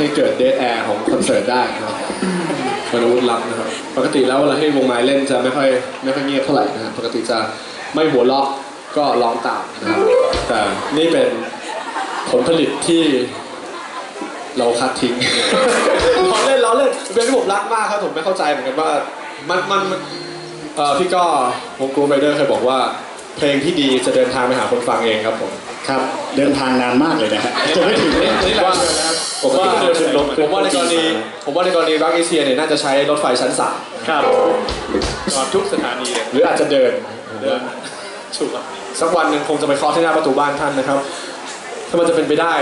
ให้เกิดเดทแอร์ของคอนเสิร์ตได้นะครับมันอาวุธลับนะครับ ปกติแล้วเวลาให้วงไม้เล่นจะไม่ค่อยไม่ค่อยเงียบเท่าไหร่นะครับปกติจะไม่หัวเราะก็ร้องตามนะครับแต่นี่เป็นผลผลิตที่เราคัดทิ้งล้อเล่นล้อเล่นเป็นที่ผมรักมากครับผมไม่เข้าใจเหมือนกันว่ามันมันมันเอ่อพี่ก็วงกรูไรเดอร์เคยบอกว่า เพลงที่ดีจะเดินทางไปหาคนฟังเองครับผม ครับ เดินทางนานมากเลยนะฮะจะไม่ถึงเลยว่า ผมว่าผมว่าในกรณีผมว่าในกรณีรักเอเชียเนี่ยน่าจะใช้รถไฟชั้นสามครับจอดทุกสถานีเลยหรืออาจจะเดินเดินถูกครับสักวันหนึ่งคงจะไปเคาะที่หน้าประตูบ้านท่านนะครับ ถ้ามันจะเป็นไปได้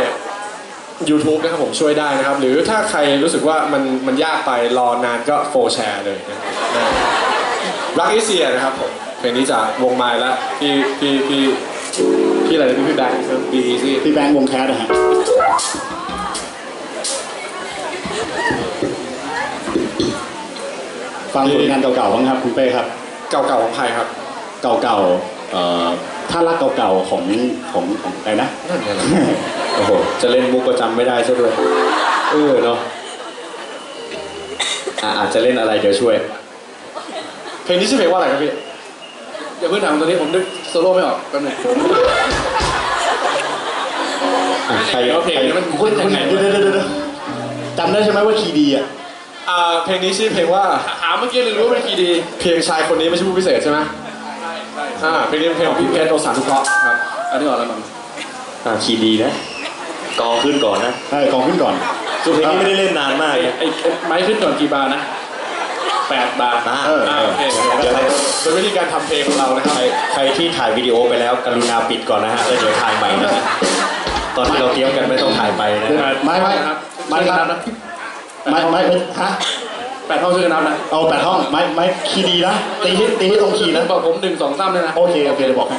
YouTube นะครับผมช่วยได้นะครับ หรือถ้าใครรู้สึกว่ามันมันยากไปรอนานก็โฟแชร์เลยนะครับรักเอเชียนะครับผมเพลงนี้จากวงไม้และพี่พี่พี่พี่อะไรนะพี่พี่แบงค์บีอีซี่พี่แบงค์วงแคสนะฮะ ฟังผลงานเก่าๆบ้างครับคุณเป้ครับ เก่าๆของใครครับ เก่าๆเอ่อถ้ารักเก่าๆของของของอะไรนะ นั่นไงล่ะโอ้โห จะเล่นมุกก็จำไม่ได้ซะด้วย เออเนาะอะอาจจะเล่นอะไรเดี๋ยวช่วย เพลงนี้ชื่อเพลงว่าอะไรครับพี่ อย่าเพิ่งถามตอนนี้ผมนึกโซโล่ไม่ออกแป๊บหนึงอะใครเอาเพลงใครนี้มันคุณยัคุณงไงเดี๋ยวเดี๋ยวเดี๋ยวเดี๋ยวจำได้ใช่ไหมว่าคีย์ดีอะ อ่าเพลงนี้ชื่อเพลงว่าถามเมื่อกี้เลยรู้ว่าเป็นคีย์ดีเพียงชายคนนี้ไม่ใช่ผู้พิเศษใช่ไหมใช่ใช่อ่าเพลงนี้เป็นเพลงของพี่เพชรโอสานทุเคราะห์ครับอันนี้ออกแล้วมันอ่าคีย์ดีนะกองขึ้นก่อนนะใช่กองขึ้นก่อนคือเพลงนี้ไม่ได้เล่นนานมากไอ้นะไอ้ไอ้ไม้ขึ้นก่อนกี่บาทนะแปดบาทอ่าเอออ่าโอเคเดี๋ยวใครเป็นวิธีการทำเพลงของเรานะครับใครที่ถ่ายวิดีโอไปแล้ว กรุณาปิดก่อนนะฮะแล้วเดี๋ยวถ่ายใหม่นะฮะตอนที่เราเตรียมกันไม่ต้องถ่ายไปนะไม่ไม่นะครับไม่ช่วยคกัรันบนับนะ ไม่ไม่ไม่ฮะแปดห้องช่วยกันนับนะเอาแปดห้องไม่ไม่คีย์ดีนะตีให้ตีให้ตรงคีย์นะบอกผมหนึ่งสองสามเลยนะโอเคโอเคเดี๋ยวบอกให้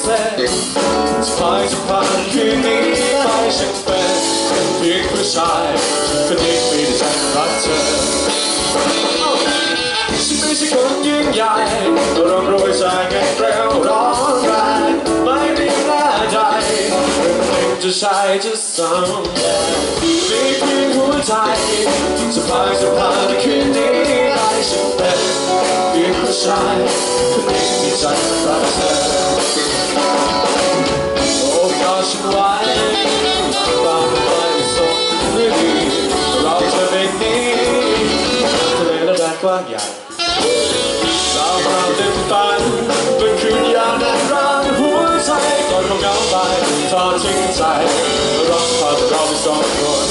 ะสานงานให้เธอไม่มีฤทธิ์เดชไม่มีราชรสเลิศเลยฉัมพิเศษจะผ่านคืนนี้ไปฉันเป็นเพียงผู้ชายคนนี้มีแต่ฉันรักเธอฉันไม่ใช่คนยิ่งใหญ่ตัวร่ำรวยใจเงินเร็วร้อนแรงไม่มีหน้าใจเรื่องหนึ่งจะใช่จะซ้ำมีเพียงหัวใจสบายสบายในคืนนี้ได้ฉันเป็นเพียงผู้ชายคนนี้มีใจรักเธอ ฉันไว้ตามไปส่งเรื่องดีเราจะเป็นนี้ทะเลและแดนกว้างใหญ่เราเราเต็มฝันเป็นคืนยามแดนร้างหัวใจก่อนคงเหงาไปทอดทิ้งใจร้องพาเราไม่สองคน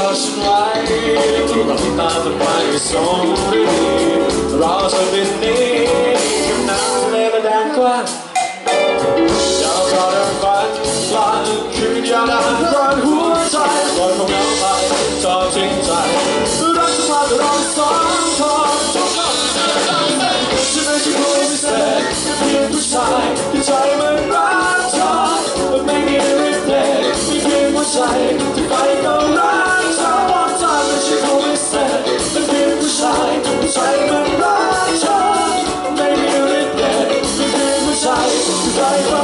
just fly to the thousand miles only เราจะบินนี้ขึ้นน้ำทะเลไปแดนกว้างยาวกว่าเดิมฝันฝันคือยาดานร้อนหัวใจลอยของเหงาไปจอจริงใจรักจะพาเราสองคนจะไม่ใช่คนพิเศษเพียงผู้ชายที่ใจมันรักเธอ but maybe every day we give what 잘